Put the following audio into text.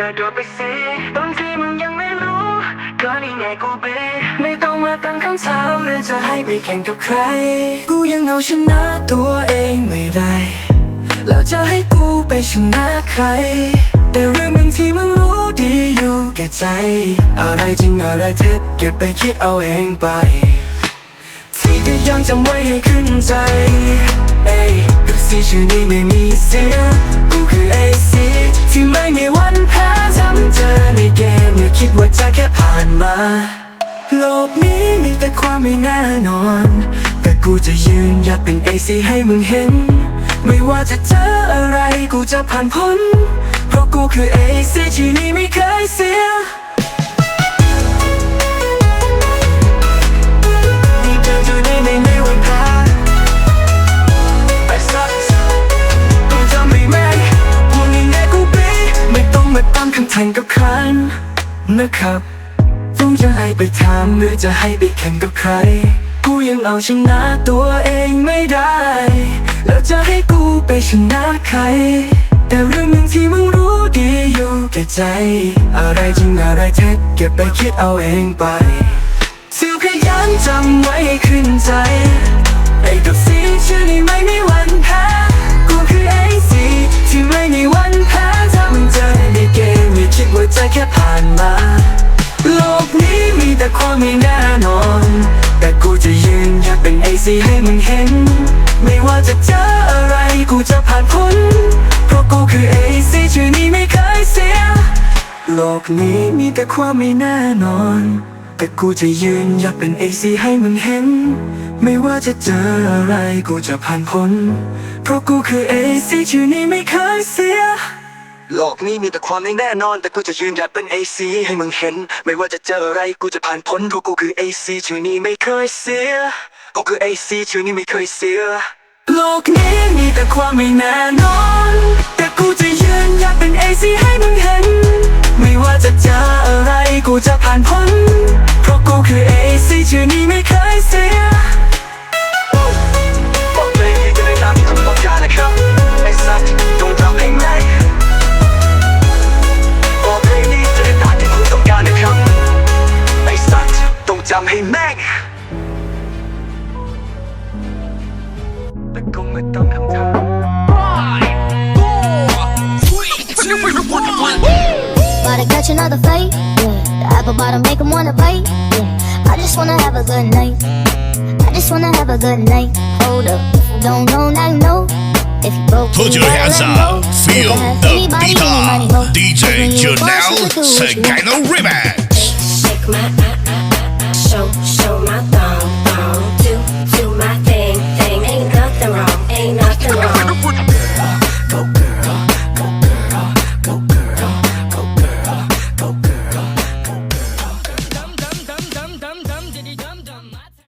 กระโดดไปสิบางทีมึงยังไม่รู้ ก็นี่ไงกูเบไม่ต้องมาตั้งคำถามหรือจะให้ไปแข่งกับใคร กูยังเอาชนะตัวเองไม่ได้ แล้วจะให้กูไปชนะใคร แต่เรื่องบางทีมึงรู้ดีอยู่แก่ใจ อะไรจริงอะไรเท็จเก็บไปคิดเอาเองไป ที่ก็ยังจำไว้ให้ขึ้นใจ เอ้ยดูสิชื่อนี้ไม่มีเสีย โลกนี้มีแต่ความไม่แน่นอน แต่กูจะยืนหยัดเป็นไอซีให้มึงเห็น ไม่ว่าจะเจออะไรกูจะผ่านพ้น เพราะกูคือไอซีที่นี่ไม่เคยเสียนี่เจออยู่ในในในวันพาไปสักต้องจำไม่แม่นวันนี้แน่กูปีไม่ต้องมาตั้งคำถามกับใครนะครับ ต้งจะให้ไปถามหรือจะให้ไปแข่งกับใคร กูยังเอาชนะตัวเองไม่ได้ แล้วจะให้กูไปชนะใคร แต่เรื่องหนึ่งที่มึงรู้ดีอยู่แก่ใจ อะไรจริงอะไรเท็จเก็บไปคิดเอาเองไปสิ่งพยายามจำไว้ขึ้นใจไอ้กับสีชื่อนี้ไม่มีวันแพ้ ไม่แน่นอน แต่กูจะยืนหยัดเป็นไอซีให้มึงเห็น ไม่ว่าจะเจออะไรกูจะผ่านพ้น เพราะกูคือไอซีชื่อนี้ไม่เคยเสีย โลกนี้มีแต่ความไม่แน่นอน แต่กูจะยืนหยัดเป็นเอซีให้มึงเห็น ไม่ว่าจะเจออะไรกูจะผ่านพ้น เพราะกูคือเอซีชื่อนี้ไม่เคยเสีย โลกนี้มีแต่ความไม่แน่นอน แต่กูจะยืนหยัดเป็น AC ให้มึงเห็น ไม่ว่าจะเจออะไรกูจะผ่านพ้นเพราะกูคือ AC ชื่อนี้ไม่เคยเสียกูคือ AC ชื่อนี้ไม่เคยเสียโลกนี้มีแต่ความไม่แน่นอน แต่กูจะยืนหยัดเป็น AC ให้มึงเห็น ไม่ว่าจะเจออะไรกูจะผ่านพ้นเพราะกูคือ AC ชื่อนี้ไม่ จำให้แม่งแต่คงไม่ต้องคำถาม Gotta catch another fight. Yeah. The apple bottom make 'em wanna bite. Yeah. I just wanna have a good night. I just wanna have a good night. Hold up. If you don't know, now you know. If you broke, Put then your you hands gotta let up, go. feel You can have the anybody, beat anybody, up. ho. DJ When you want Janelle you to do what you want. Segano Remix. Take my